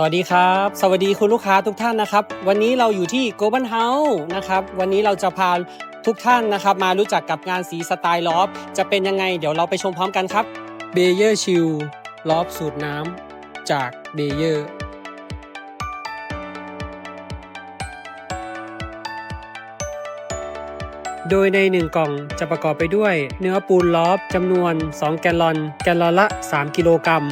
สวัสดีครับ สวัสดีคุณลูกค้าทุกท่านนะครับ วันนี้เราอยู่ที่ g o b a n House นะครับ วันนี้เราจะพาทุกท่านนะครับ มารู้จักกับงานสีสไตล์ลอฟจะเป็นยังไง เดี๋ยวเราไปชมพร้อมกันครับเบเยอร์ชิลลอฟสูตรน้ำจากเบเยอร์โดยใน 1 กล่องจะประกอบไปด้วย เนื้อปูนลอฟจำนวน 2 แกลลอน แกลลอนละ 3 กิโลกรัม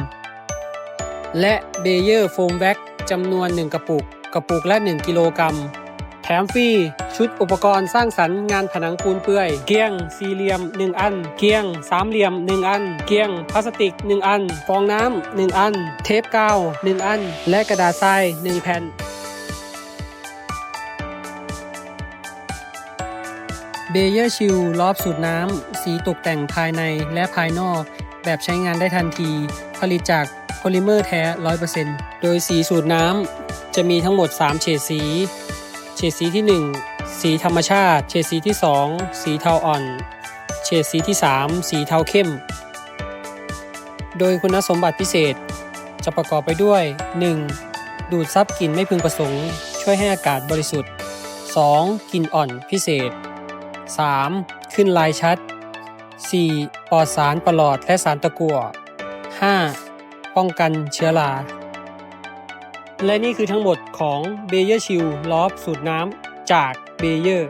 และเบเยอร์โฟมแว็กจำนวน 1 กระปุก กระปุกละ 1 กิโลกรัม แถมฟรีชุดอุปกรณ์สร้างสรรค์งานผนังปูนเปื่อย เกียงสี่เหลี่ยม 1 อัน เกียงสามเหลี่ยม 1 อัน เกียงพลาสติก 1 อัน ฟองน้ำ1 อัน เทปกาว 1 อัน และกระดาษทราย 1 แผ่นเบเยอร์ชิลลอบสูตรน้ำ สีตกแต่งภายในและภายนอก แบบใช้งานได้ทันที ผลิตจากโพลิเมอร์แท้ 100%โดยสีสูตรน้ำจะมีทั้งหมด 3 เฉดสี เฉดสีที่ 1 สีธรรมชาติ เฉดสีที่ 2 สีเทาอ่อน เฉดสีที่ 3 สีเทาเข้ม โดยคุณสมบัติพิเศษจะประกอบไปด้วย 1. ดูดซับกลิ่นไม่พึงประสงค์ ช่วยให้อากาศบริสุทธิ์ 2. กลิ่นอ่อนพิเศษ 3. ขึ้นลายชัด 4. ปลอดสารประหลอดและสารตะกั่ว 5. ป้องกันเชื้อรา และนี่คือทั้งหมดของเบเยอร์ชิลลอบสูตรน้ำจากเบเยอร์